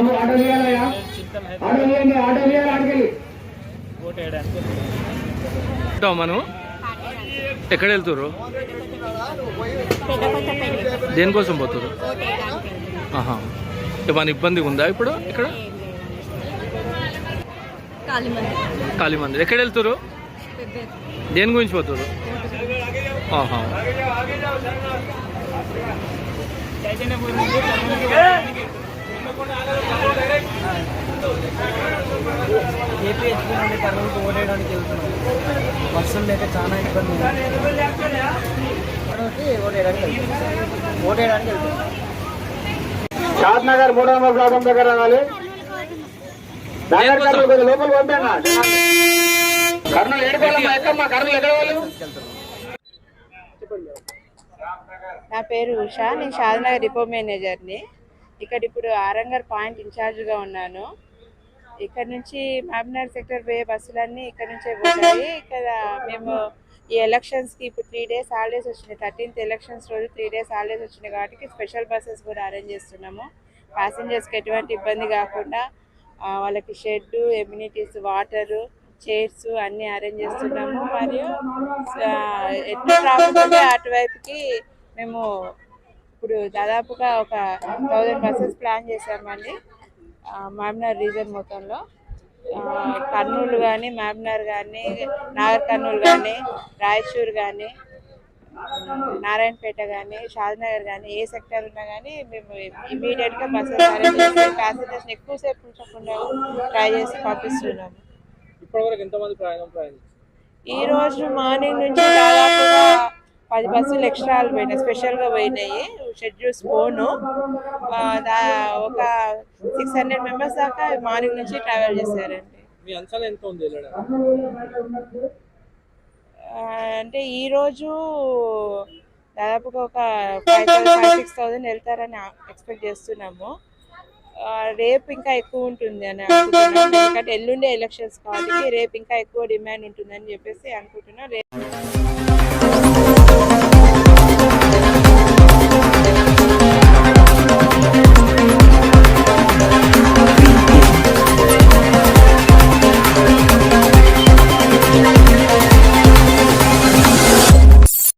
బాబు auto తీయాలయ్యా auto తీయండి auto తీయాలి ఆటకెళ్ళి మనం. ఎక్కడ వెళ్తురు దేనికోసం పోతురు ఆహా. ఏమైనా ఇబ్బంది ఉందా ఇప్పుడు ఇక్కడ? కాళీ మందిర్ ఎక్కడ వెళ్తురు దేని గురించి పోతురు ఆహా. ఏపీహెచ్పీ నుండి కర్నూలుకు ఓడేయడానికి వెళ్తున్నాం. వర్షం లేక చాలా ఇబ్బంది ఉంది. కర్నూలుకి ఓడేయడానికి వెళ్తున్నాం. ఓడేయడానికి వెళ్తున్నాం. షాద్ నగర్ మూడో నెంబర్ ప్లాట్ఫామ్ దగ్గర రావాలి. నగర్ కర్నూలు కొద్దిగా లోపల పంపాను కర్నూలు ఏడుకోవాలమ్మా ఎక్కమ్మా కర్నూలు ఎక్కడ వాళ్ళు? నా పేరు ఉషా నేను షాద్నగర్ డిపో మేనేజర్ని. ఇక్కడ ఇప్పుడు ఆరంగర్ పాయింట్ ఇన్ఛార్జ్గా ఉన్నాను. ఇక్కడ నుంచి మహబూబ్నగర్ సెక్టర్ పోయే బస్సులన్నీ ఇక్కడ నుంచే పోతాయి. ఇక్కడ మేము ఈ ఎలక్షన్స్కి ఇప్పుడు త్రీ డేస్ హాలిడేస్ వచ్చినాయి. థర్టీన్త్ ఎలక్షన్స్ రోజు త్రీ డేస్ హాలిడేస్ వచ్చినాయి కాబట్టి స్పెషల్ బస్సెస్ కూడా అరేంజ్ చేస్తున్నాము. ప్యాసింజర్స్కి ఎటువంటి ఇబ్బంది కాకుండా వాళ్ళకి షెడ్ ఎమ్యూనిటీస్ వాటరు చైర్స్ అన్నీ అరేంజ్ చేస్తున్నాము. మరియు ఎట్లా ఎటు ట్రాఫిక్ ఉంటే అటువైపుకి మేము ఇప్పుడు దాదాపుగా ఒక థౌజండ్ బస్సెస్ ప్లాన్ చేశామండి. మహబూబ్నగర్ రీజన్ మొత్తంలో. కర్నూలు కానీ మహబూబ్నగర్ కానీ నాగర్ కర్నూలు కానీ రాయచూర్ కానీ నారాయణపేట కానీ షాద్నగర్ కానీ ఏ సెక్టర్ ఉన్నా కానీ మేము ఇమీడియట్గా బస్సెస్ అరేంజ్ చేసి ప్యాసింజర్స్ని ఎక్కువసేపు ఉంచకుండా ట్రై చేసి పంపిస్తున్నాము. ఇప్పటివరకు ఎంతమంది ప్రయాణం ప్రయాణించారు? ఈ రోజు మార్నింగ్ నుంచి దాదాపుగా పది బస్సులు ఎక్స్ట్రాలు పోయినాయి. స్పెషల్గా పోయినాయి. షెడ్యూల్స్ పోను. ఒక సిక్స్ హండ్రెడ్ మెంబర్స్ దాకా మార్నింగ్ నుంచి ట్రావెల్ చేశారండి. అంటే ఈ రోజు దాదాపుగా ఒక ఫైవ్ థౌసండ్ సిక్స్ థౌసండ్ వెళ్తారని ఎక్స్పెక్ట్ చేస్తున్నాము. రేపు ఇంకా ఎక్కువ ఉంటుంది అని అనుకుంటున్నాం. ఎందుకంటే ఎల్లుండే ఎలక్షన్స్ కాబట్టి రేపు ఇంకా ఎక్కువ డిమాండ్ ఉంటుందని చెప్పేసి అనుకుంటున్నాం. రేపు